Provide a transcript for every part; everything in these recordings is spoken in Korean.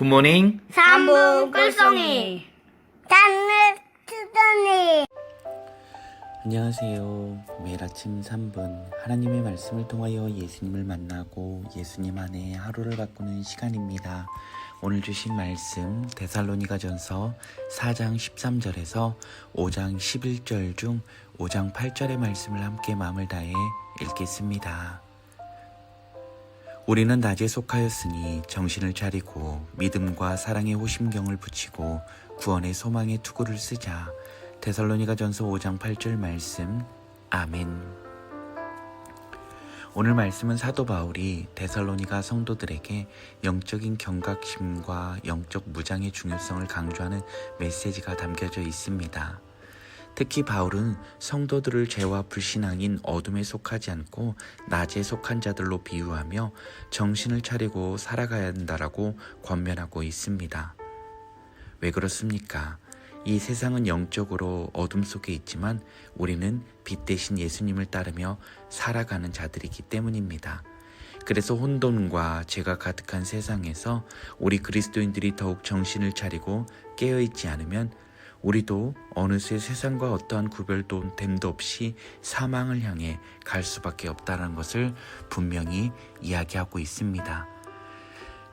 굿모닝. 삼분 꿀송이 단을 투더니 안녕하세요. 매일 아침 3분 하나님의 말씀을 통하여 예수님을 만나고 예수님 안에 하루를 바꾸는 시간입니다. 오늘 주신 말씀 데살로니가전서 4장 13절에서 5장 11절 중 5장 8절의 말씀을 함께 마음을 다해 읽겠습니다. 우리는 낮에 속하였으니 정신을 차리고 믿음과 사랑의 호심경을 붙이고 구원의 소망의 투구를 쓰자. 데살로니가 전서 5장 8절 말씀. 아멘. 오늘 말씀은 사도 바울이 데살로니가 성도들에게 영적인 경각심과 영적 무장의 중요성을 강조하는 메시지가 담겨져 있습니다. 특히 바울은 성도들을 죄와 불신앙인 어둠에 속하지 않고 낮에 속한 자들로 비유하며 정신을 차리고 살아가야 한다라고 권면하고 있습니다. 왜 그렇습니까? 이 세상은 영적으로 어둠 속에 있지만 우리는 빛 대신 예수님을 따르며 살아가는 자들이기 때문입니다. 그래서 혼돈과 죄가 가득한 세상에서 우리 그리스도인들이 더욱 정신을 차리고 깨어있지 않으면 우리도 어느새 세상과 어떠한 구별도 됨도 없이 사망을 향해 갈 수밖에 없다는 것을 분명히 이야기하고 있습니다.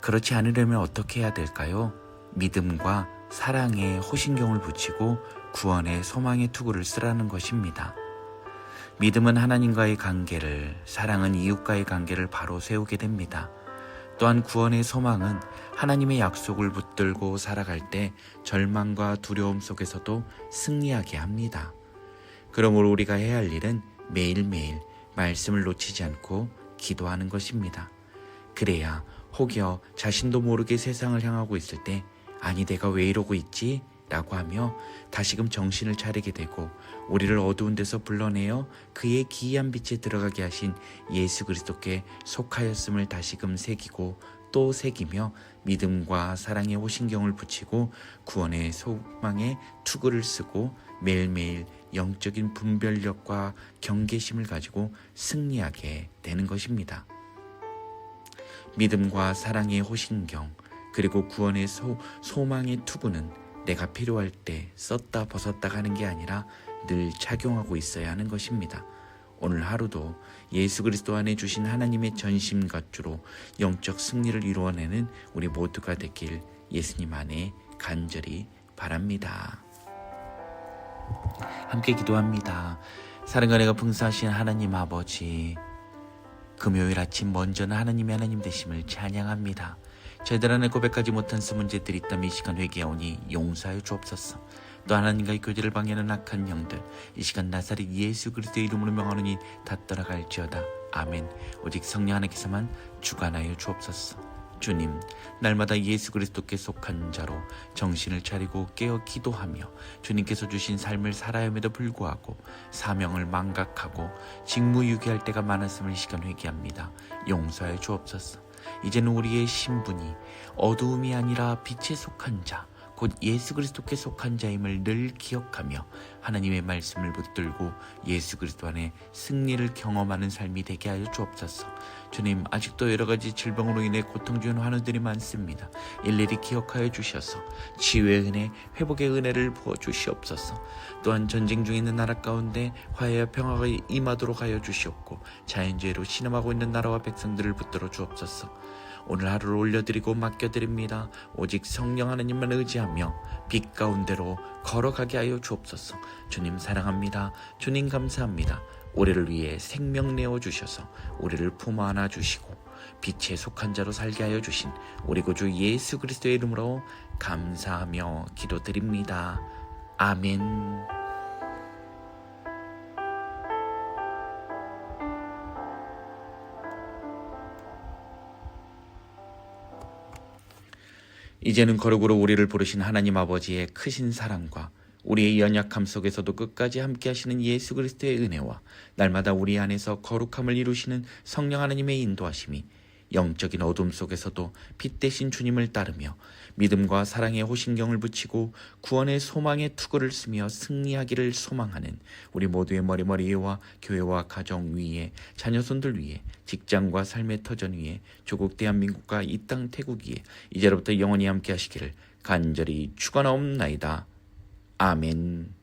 그렇지 않으려면 어떻게 해야 될까요? 믿음과 사랑에 호신경을 붙이고 구원의 소망의 투구를 쓰라는 것입니다. 믿음은 하나님과의 관계를, 사랑은 이웃과의 관계를 바로 세우게 됩니다. 또한 구원의 소망은 하나님의 약속을 붙들고 살아갈 때 절망과 두려움 속에서도 승리하게 합니다. 그러므로 우리가 해야 할 일은 매일매일 말씀을 놓치지 않고 기도하는 것입니다. 그래야 혹여 자신도 모르게 세상을 향하고 있을 때 아니 내가 왜 이러고 있지? 라고 하며 다시금 정신을 차리게 되고 우리를 어두운 데서 불러내어 그의 기이한 빛에 들어가게 하신 예수 그리스도께 속하였음을 다시금 새기고 또 새기며 믿음과 사랑의 호신경을 붙이고 구원의 소망의 투구를 쓰고 매일매일 영적인 분별력과 경계심을 가지고 승리하게 되는 것입니다. 믿음과 사랑의 호신경 그리고 구원의 소, 소망의 투구는 내가 필요할 때 썼다 벗었다 하는 게 아니라 늘 착용하고 있어야 하는 것입니다. 오늘 하루도 예수 그리스도 안에 주신 하나님의 전심갑주로 영적 승리를 이루어내는 우리 모두가 되길 예수님 안에 간절히 바랍니다. 함께 기도합니다. 사랑과 내가 풍성하신 하나님 아버지 금요일 아침 먼저는 하나님의 하나님 되심을 찬양합니다. 안에 고백하지 못한 수 문제들이 있다면 이 시간 회개하오니 용서하여 주옵소서. 또 하나님과의 교제를 방해하는 악한 영들 이 시간 나사렛 예수 그리스도의 이름으로 명하노니 다 떠나갈지어다. 아멘. 오직 성령 하나님께서만 주관하여 주옵소서. 주님, 날마다 예수 그리스도께 속한 자로 정신을 차리고 깨어 기도하며 주님께서 주신 삶을 살아야 함에도 불구하고 사명을 망각하고 직무유기할 때가 많았음을 이 시간 회개합니다. 용서하여 주옵소서. 이제는 우리의 신분이 어두움이 아니라 빛에 속한 자, 곧 예수 그리스도께 속한 자임을 늘 기억하며 하나님의 말씀을 붙들고 예수 그리스도 안에 승리를 경험하는 삶이 되게 하여 주옵소서. 주님, 아직도 여러 가지 질병으로 인해 고통 중인 환우들이 많습니다. 일일이 기억하여 주셔서 치유의 은혜, 회복의 은혜를 부어 주시옵소서. 또한 전쟁 중에 있는 나라 가운데 화해와 평화가 임하도록 하여 주시옵고 자연재해로 신음하고 있는 나라와 백성들을 붙들어 주옵소서. 오늘 하루를 올려드리고 맡겨드립니다. 오직 성령 하나님만 의지하며 빛 가운데로 걸어가게 하여 주옵소서. 주님 사랑합니다. 주님 감사합니다. 우리를 위해 생명 내어 주셔서 우리를 품어 안아 주시고 빛에 속한 자로 살게 하여 주신 우리 구주 예수 그리스도의 이름으로 감사하며 기도드립니다. 아멘. 이제는 거룩으로 우리를 부르신 하나님 아버지의 크신 사랑과 우리의 연약함 속에서도 끝까지 함께 하시는 예수 그리스도의 은혜와 날마다 우리 안에서 거룩함을 이루시는 성령 하나님의 인도하심이 영적인 어둠 속에서도 빛 대신 주님을 따르며 믿음과 사랑의 호신경을 붙이고 구원의 소망의 투구를 쓰며 승리하기를 소망하는 우리 모두의 머리머리와 교회와 가정 위에 자녀손들 위에 직장과 삶의 터전 위에 조국 대한민국과 이 땅 태국 위에 이제로부터 영원히 함께 하시기를 간절히 축원하옵나이다. 아멘.